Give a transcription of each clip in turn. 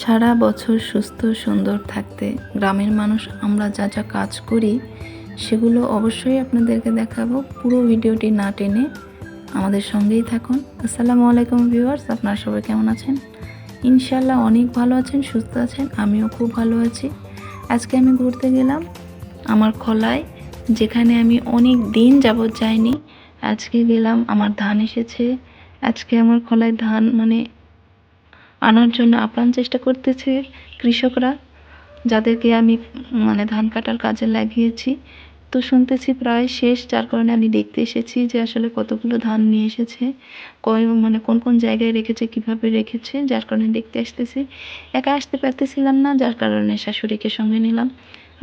সারা বছর সুস্থ, সুন্দর থাকতে গ্রামের মানুষ আমরা যা যা কাজ করি, সেগুলো অবশ্যই আপনাদেরকে দেখাবো। পুরো ভিডিওটি না টেনে আমাদের সঙ্গেই থাকুন। আসসালামু আলাইকুম ভিউয়ার্স, আপনারা সবাই কেমন আছেন? ইনশাল্লাহ অনেক ভালো আছেন, সুস্থ আছেন, আমিও খুব ভালো আছি। আজকে আমি ঘুরতে গেলাম আমার খলায়, যেখানে আমি অনেক দিন যাবৎ যাইনি। আজকে গেলাম, আমার ধান এসেছে। আজকে আমার খলায় ধান মানে আনার জন্য আপ্রাণ চেষ্টা করতেছে কৃষকরা, যাদেরকে আমি মানে ধান কাটার কাজে লাগিয়েছি। তো শুনতেছি প্রায় শেষ, যার কারণে আমি দেখতে এসেছি যে আসলে কতগুলো ধান নিয়ে এসেছে, কয় মানে কোন কোন জায়গায় রেখেছে, কীভাবে রেখেছে, যার কারণে দেখতে আসতেছি। একা আসতে পারতেছিলাম না, যার কারণে শাশুড়িকে সঙ্গে নিলাম।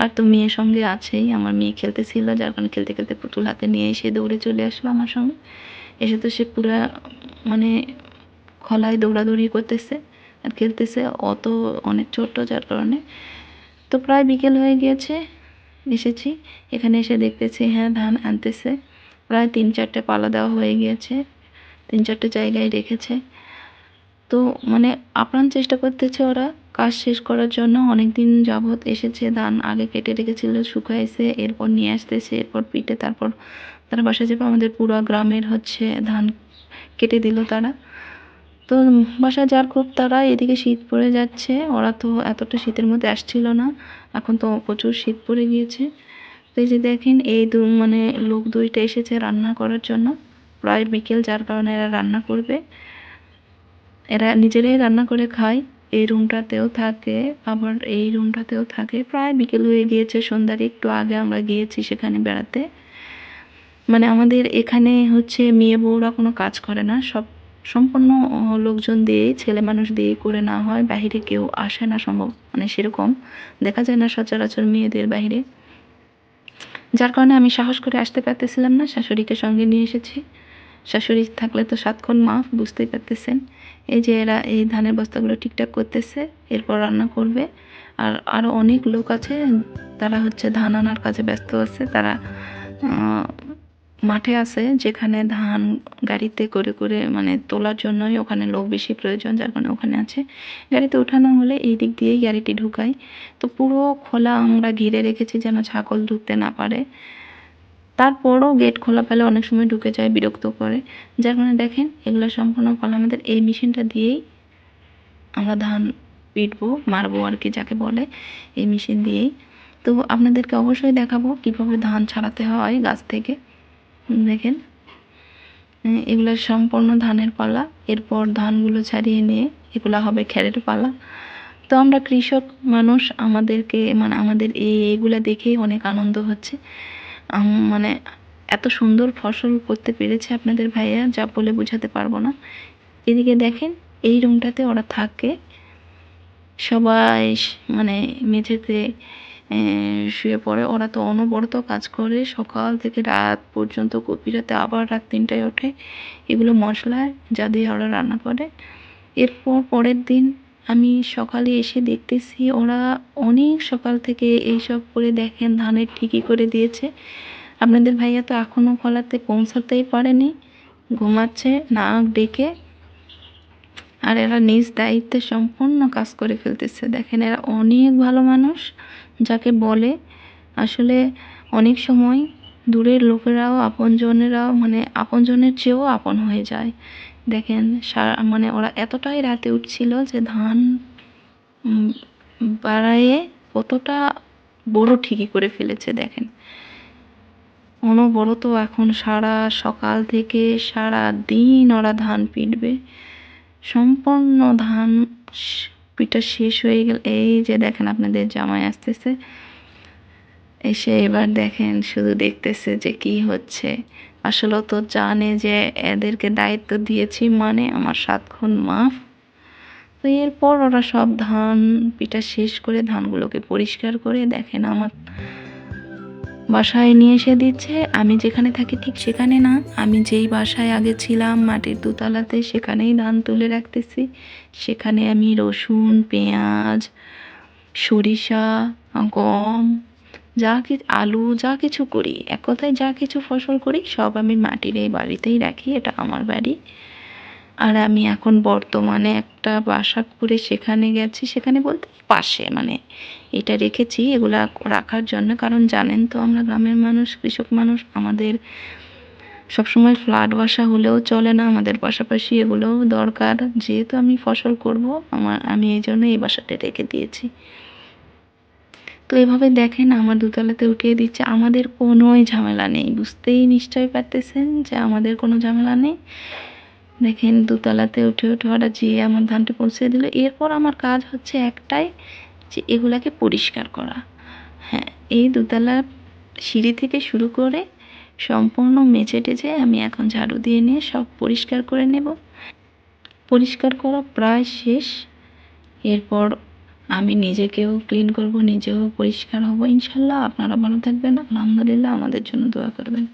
আর তো মেয়ের সঙ্গে আছেই, আমার মেয়ে খেলতেছিল, যার কারণে খেলতে খেলতে পুতুল হাতে নিয়ে এসে দৌড়ে চলে আসলো আমার সঙ্গে। এসে তো সে পুরা মানে খলায় দৌড়াদৌড়ি করতেছে। আর খেলতেছে। অত অনেক ছোট যার কারণে। তো প্রায় বিকেল হয়ে গিয়েছে, এসেছি। এখানে এসে দেখতেছি হ্যাঁ ধান আনতেছে। প্রায় তিন চারটে পালা দেওয়া হয়ে গিয়েছে, তিন চারটে জায়গায় রেখেছে। তো মানে আপ্রাণ চেষ্টা করতেছে ওরা, কাজ শেষ করার জন্য। অনেক দিন যাবৎ এসেছে, ধান আগে কেটে রেখেছিল, শুকাইছে, এরপর নিয়ে আসতেছে, এরপর পিঠে তারপর তারা বাসা যাবে। আমাদের পুরো গ্রামের হচ্ছে ধান কেটে দিল তারা। তো বাসায় যার খুব তারা এদিকে শীত পড়ে যাচ্ছে। ওরা তো এতটা শীতের মধ্যে আসছিল না। এখন তো প্রচুর শীত পড়ে গিয়েছে। তো এই যে দেখেন, এই দু মানে লোক দুইটা এসেছে রান্না করার জন্য। প্রায় বিকেল, যার কারণে এরা রান্না করবে। এরা নিজেরাই রান্না করে খায়। এই রুমটাতেও থাকে, আবার এই রুমটাতেও থাকে। প্রায় বিকেল হয়ে গিয়েছে, সন্ধ্যার একটু আগে আমরা গিয়েছি সেখানে বেড়াতে। মানে আমাদের এখানে হচ্ছে মেয়ে বউরা কোনো কাজ করে না, সব সম্পূর্ণ লোকজন দিয়েই ছেলে মানুষ দিয়ে করে না হয়, বাহিরে কেউ আসে না সম্ভব। মানে সেরকম। দেখা যায় না সচরাচর মেয়েদের বাইরে যার কারণে আমি সাহস করে আসতে পারতেছিলাম না, শাশুড়িকে সঙ্গে নিয়ে এসেছি। শাশুড়ি থাকলে তো সাতক্ষণ মাফ বুঝতেই পারতেছেন। এই যে এরা এই ধানের বস্তাগুলো ঠিকঠাক করতেছে, এরপর রান্না করবে। আর আরও অনেক লোক আছে, তারা হচ্ছে ধান আনার কাজে ব্যস্ত আছে, তারা মাঠে আছে যেখানে ধান গাড়িতে করে করে মানে তোলার জন্যই ওখানে লোক বেশি প্রয়োজন, যার কারণে ওখানে আছে। গাড়িতে ওঠানো হলে এই দিক দিয়েই গাড়িটি ঢুকাই। তো পুরো খোলা আমরা ঘিরে রেখেছি যেন ছাগল ঢুকতে না পারে। তারপরও গেট খোলা পেলে অনেক সময় ঢুকে যায়, বিরক্ত করে। যার কারণে দেখেন, এগুলো সম্পূর্ণ ফল আমাদের এই মেশিনটা দিয়েই আমরা ধান পিটবো, মারবো আর কি যাকে বলে, এই মেশিন দিয়েই। তো আপনাদেরকে অবশ্যই দেখাবো কীভাবে ধান ছাড়াতে হয় গাছ থেকে। দেখেন এগুলো সম্পূর্ণ ধানের পালা। এরপর ধানগুলো ছাড়িয়ে নিয়ে এগুলো হবে খ্যারের পালা। তো আমরা কৃষক মানুষ, আমাদেরকে মানে আমাদের এই এগুলো দেখেই অনেক আনন্দ হচ্ছে। মানে এত সুন্দর ফসল করতে পেরেছে আপনাদের ভাইয়া, যা বলে বোঝাতে পারব না। এদিকে দেখেন, এই রুমটাতে ওরা থাকে। সবাই মানে মেঝেতে শুয়ে পড়ে। ওরা তো অনবরত কাজ করে। সকাল থেকে রাত পর্যন্ত গভীর রাতে আবার রাত তিনটায় ওঠে এগুলো মশলা যা দিয়ে ওরা রান্না করে। এরপর পরের দিন আমি সকালে এসে দেখতেছি ওরা অনেক সকাল থেকে এইসব করে দেখেন, ধানের ঠিকই করে দিয়েছে। আপনাদের ভাইয়া তো এখনও ফলাতে পৌঁছাতেই পারেনি। ঘুমাচ্ছে, নাক ডেকে আর এরা নিজ দায়িত্বে সম্পূর্ণ কাজ করে ফেলতেছে। দেখেন, এরা অনেক ভালো মানুষ, যাকে বলে আসলে অনেক সময় দূরের লোকেরাও, আপনজনেরাও মানে আপনজনের চেয়েও আপন হয়ে যায়। দেখেন সারা মানে ওরা এতটাই রাতে উঠছিল যে ধান বাড়াইয়ে কতটা বড় ঠিকই করে ফেলেছে, দেখেন। অনবরত এখন সারা সকাল থেকে সারা দিন ওরা ধান পিটবে। সম্পূর্ণ ধান পিঠা শেষ হয়ে গেল। এই যে দেখেন আপনাদের জামাই আসতেছে। এসে এবার দেখেন শুধু দেখতেছে যে কি হচ্ছে। আসলে তো জানে যে এদেরকে দায়িত্ব দিয়েছি মানে আমার সাতক্ষণ মাফ। তো এরপর ওরা সব ধান, পিঠা শেষ করে ধানগুলোকে পরিষ্কার করে দেখেন আমার বাসায় নিয়ে এসে দিচ্ছে। আমি যেখানে থাকি ঠিক সেখানে না। আমি যেই বাসায় আগে ছিলাম, মাটির দুতলাতে সেখানেই ধান তুলে রাখতেছি। সেখানে আমি রসুন, পেঁয়াজ, সরিষা, গম, যা কিছু আলু, যা কিছু করি। এক কথায় যা কিছু ফসল করি, সব আমি মাটির এই বাড়িতেই রাখি। এটা আমার বাড়ি। আর আমি এখন বর্তমানে একটা বাসা করে সেখানে গেছি, সেখানে বলতে পাশে মানে এটা রেখেছি, এগুলা রাখার জন্য। কারণ জানেন তো আমরা গ্রামের মানুষ, কৃষক মানুষ, আমাদের সবসময় ফ্ল্যাট বাসা হলেও চলে না, আমাদের পাশাপাশি এগুলোও দরকার। যেহেতু আমি ফসল করব, আমার, আমি এই জন্য এই বাসাটা রেখে দিয়েছি। তো এভাবে দেখেন, আমার দোতলাতে উঠিয়ে দিচ্ছে। আমাদের কোনোই ঝামেলা নেই, বুঝতেই নিশ্চয়ই পারতেছেন যে আমাদের কোনো ঝামেলা নেই। দেখেন দোতলাতে উঠে উঠে ওরা যেয়ে আমার ধানটা পৌঁছে দিল। এরপর আমার কাজ হচ্ছে একটাই যে এগুলাকে পরিষ্কার করা। হ্যাঁ এই দোতলা সিঁড়ি থেকে শুরু করে সম্পূর্ণ মেঝে টেঝে আমি এখন ঝাড়ু দিয়ে নিয়ে সব পরিষ্কার করে নেব। পরিষ্কার করা প্রায় শেষ। এরপর আমি নিজেকেও ক্লিন করব, নিজেও পরিষ্কার হব। ইনশাল্লাহ আপনারা ভালো থাকবেন। আলহামদুলিল্লাহ, আমাদের জন্য দোয়া করবেন।